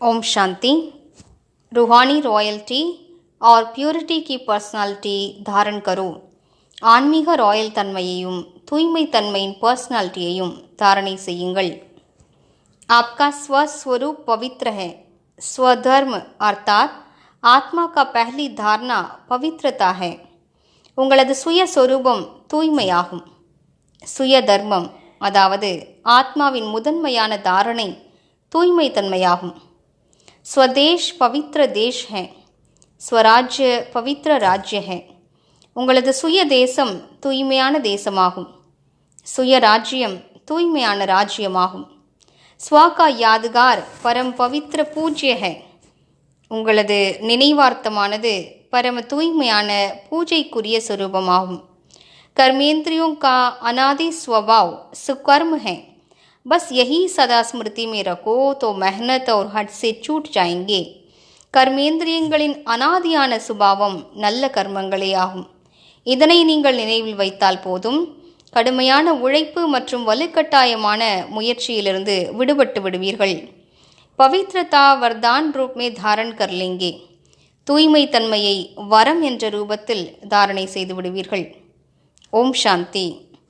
ओम शांति रूहानी रॉयल्टी और प्यूरिटी की पर्सनालिटी धारण करो ஆன்மீக ராயல் தன்மையையும் தூய்மை தன்மையின் பர்சனாலிட்டியையும் தாரணை செய்யுங்கள் आपका स्वस्वरूप पवित्र है स्वधर्म अर्थात आत्मा का पहली धारणा पवित्रता है உங்களது சுய சொரூபம் தூய்மையாகும் சுய தர்மம் அதாவது ஆத்மாவின் முதன்மையான தாரணை தூய்மை தன்மையாகும் ஸ்வதேஷ் பவித்ர தேஷ் ஹே. ஸ்வராஜ்ய பவித்ர ராஜ்ய ஹே. உங்களது சுய தேசம் தூய்மையான தேசமாகும். சுய ராஜ்யம் தூய்மையான ராஜ்யமாகும். ஸ்வாகா யாதுகார் பரம் பவித்ர பூஜ்ய ஹே. உங்களது நினைவார்த்தமானது பரம தூய்மையான பூஜைக்குரிய சுரூபமாகும். கர்மேந்திரியோங்கா का अनादि स्वभाव सुकर्म बस यही सदा स्मृति में रखो तो मेहनत और हट से छूट जाएंगे கர்மேந்திரியங்களின் அனாதியான சுபாவம் நல்ல கர்மங்களே ஆகும் இதனை நீங்கள் நினைவில் வைத்தால் போதும் கடுமையான உழைப்பு மற்றும் வலுக்கட்டாயமான முயற்சியிலிருந்து விடுபட்டு விடுவீர்கள் பவித்ரதா வர்தான் ரூப் மே தாரண் கர் லேங்கே தூய்மை தன்மையை வரம் என்ற ரூபத்தில் தாரணை செய்து விடுவீர்கள் ஓம் சாந்தி